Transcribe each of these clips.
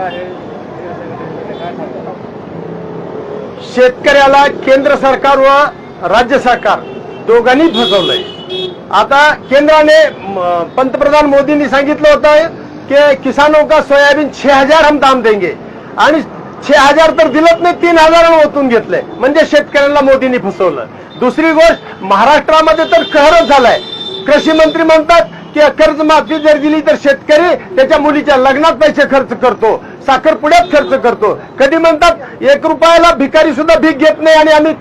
आहे. शेतकऱ्याला केंद्र सरकार व राज्य सरकार दोघांनी फसवलंय आता केंद्राने पंतप्रधान मोदींनी सांगितलं होतं की किसानों का सोयाबीन छे हजार हम दाम देंगे. आणि छे हजार तर दिलत नाही तीन हजार ओतून घेतलंय. म्हणजे शेतकऱ्यांना मोदींनी फसवलं. दुसरी गोष्ट महाराष्ट्रामध्ये तर कहरच झालाय. कृषी मंत्री म्हणतात कर्जमाफी जर दिली तर शेतकरी त्याच्या मुलीच्या लग्नात पैसे खर्च करतो साखरपुड्यात खर्च करतो. कधी म्हणतात एक रुपयाला भिकारी सुद्धा भीक घेत नाही आणि आम्ही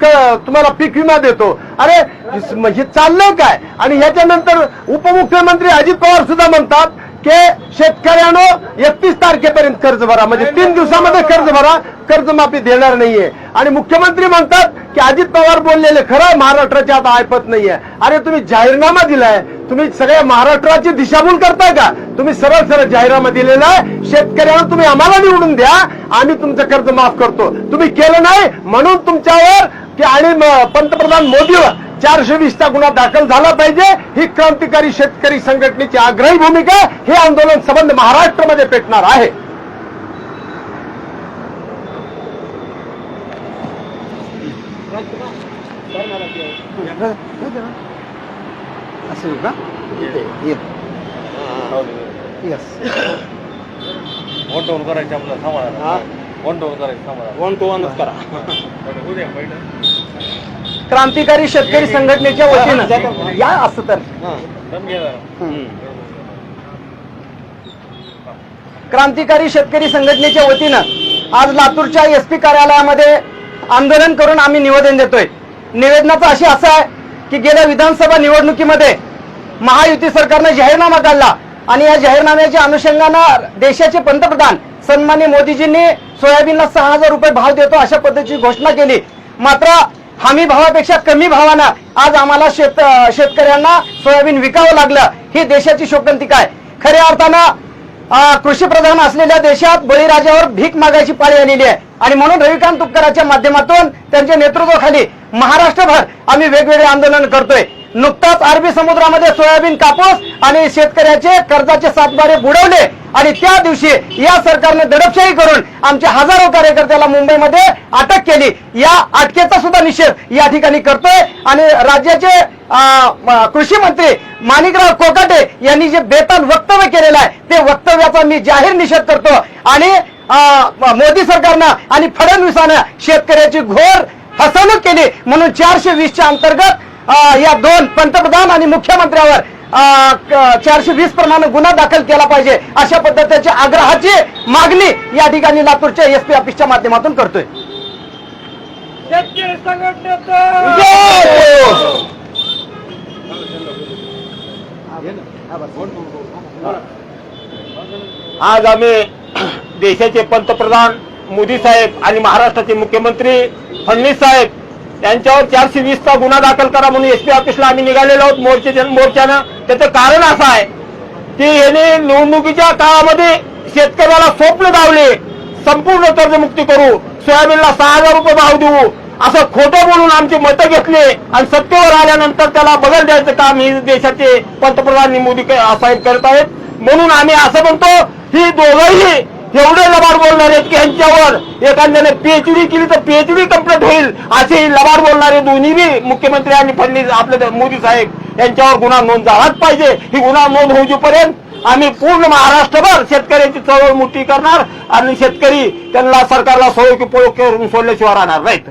तुम्हाला पीक विमा देतो. अरे हे चाललंय काय? आणि ह्याच्यानंतर उपमुख्यमंत्री अजित पवार सुद्धा म्हणतात की शेतकऱ्यानं एकतीस तारखेपर्यंत कर्ज भरा. म्हणजे तीन दिवसामध्ये कर्ज भरा. कर्जमाफी देणार नाहीये. आणि मुख्यमंत्री म्हणतात की अजित पवार बोललेले खरं महाराष्ट्राची आता ऐपत नाहीये. अरे तुम्ही जाहीरनामा दिलाय. तुम्ही सगळ्या महाराष्ट्राची दिशाभूल करताय का? तुम्ही सरळ सरळ जाहीरनामा दिलेला आहे. शेतकऱ्यांना तुम्ही आम्हाला निवडून द्या. आम्ही तुमचं कर्ज माफ करतो. तुम्ही केलं नाही म्हणून तुमच्यावर की आणि पंतप्रधान मोदीवर चारशे वीसचा गुन्हा दाखल झाला पाहिजे. ही क्रांतिकारी शेतकरी संघटनेची आग्रही भूमिका हे आंदोलन संबंध महाराष्ट्रामध्ये पेटणार आहे. असं का? वन टोन करायचं आपलं हा. वन टोन करायचं वन टू वनच करा. उद्या क्रांतिकारी शेतकरी संघटनेच्या वतीनं. या असं तर. क्रांतिकारी शेतकरी संघटनेच्या वतीनं आज लातूरच्या एस पी कार्यालयामध्ये आंदोलन करून आम्ही निवेदन देतोय. निवेदनाचं असे असं आहे की गेल्या विधानसभा निवडणुकीमध्ये महायुती सरकारनं जाहीरनामा काढला आणि या जाहीरनाम्याच्या अनुषंगानं देशाचे पंतप्रधान सन्मान्य मोदीजींनी सोयाबीनला सहा हजार रुपये भाव देतो अशा पद्धतीची घोषणा केली. मात्र हमी भावापेक्षा कमी भावानं आज आम्हाला शेत शेतकऱ्यांना सोयाबीन विकावं लागलं. ही देशाची शोकांतिका आहे. खऱ्या अर्थानं कृषी प्रधान असलेल्या देशात बळीराजावर भीक मागायची पाळी आलेली आहे. आणि म्हणून रविकांत तुपकराच्या माध्यमातून त्यांच्या नेतृत्वाखाली महाराष्ट्रभर आम्ही वेगवेगळे आंदोलन करतोय. नुकताच अरबी समुद्रामध्ये सोयाबीन कापूस आणि शेतकऱ्याचे कर्जाचे सातबारे बुडवले आणि त्या दिवशी या सरकारने दडपशाही करून आमच्या हजारो कार्यकर्त्याला मुंबईमध्ये अटक केली. या अटकेचा सुद्धा निषेध या ठिकाणी करतोय आणि राज्याचे कृषी मंत्री माणिकराव कोकाटे यांनी जे बेतन वक्तव्य केलेलं आहे ते वक्तव्याचा मी जाहीर निषेध करतो. आणि अं, मोदी सरकारनं आणि फडणवीसानं शेतकऱ्याची घोर फसवणूक केली. म्हणून चारशे वीसच्या अंतर्गत या दोन पंतप्रधान आणि मुख्यमंत्र्यावर चारशे वीस प्रमाणे गुन्हा दाखल केला पाहिजे अशा पद्धतीच्या आग्रहाची मागणी या ठिकाणी लातूरच्या एस पी ऑफिसच्या माध्यमातून करतोय. आज आम्ही देशाचे पंतप्रधान मोदी साहेब आणि महाराष्ट्राचे मुख्यमंत्री फडणवीस साहेब त्यांच्यावर चारशे वीसचा गुन्हा दाखल करा म्हणून एसपी ऑफिसला आम्ही निघालेलो आहोत मोर्चे मोर्चानं. त्याचं कारण असं आहे की याने निवडणुकीच्या काळामध्ये शेतकऱ्याला स्वप्न दावले संपूर्ण कर्जमुक्ती करू सोयाबीनला सहा हजार रुपये भाव देऊ असं खोटं बोलून आमची मतं घेतले आणि सत्तेवर आल्यानंतर त्याला बदल द्यायचं काम ही देशाचे पंतप्रधान मोदी साहेब करत आहेत. म्हणून आम्ही असं म्हणतो ही दोघंही एवढे लबाड बोलणार आहेत की यांच्यावर एखाद्याने पीएचडी केली तर पीएचडी कंप्लीट होईल. असे लबाड बोलणारे दोन्ही बी मुख्यमंत्री आणि फडणवीस आपले मोदी साहेब यांच्यावर गुन्हा नोंद झालाच पाहिजे. ही गुन्हा नोंद होईपर्यंत आम्ही पूर्ण महाराष्ट्रभर शेतकऱ्यांची चळवळ मोठी करणार आणि शेतकरी त्यांना सरकारला सोय की पोळ करून सोडल्याशिवाय राहणार नाहीत.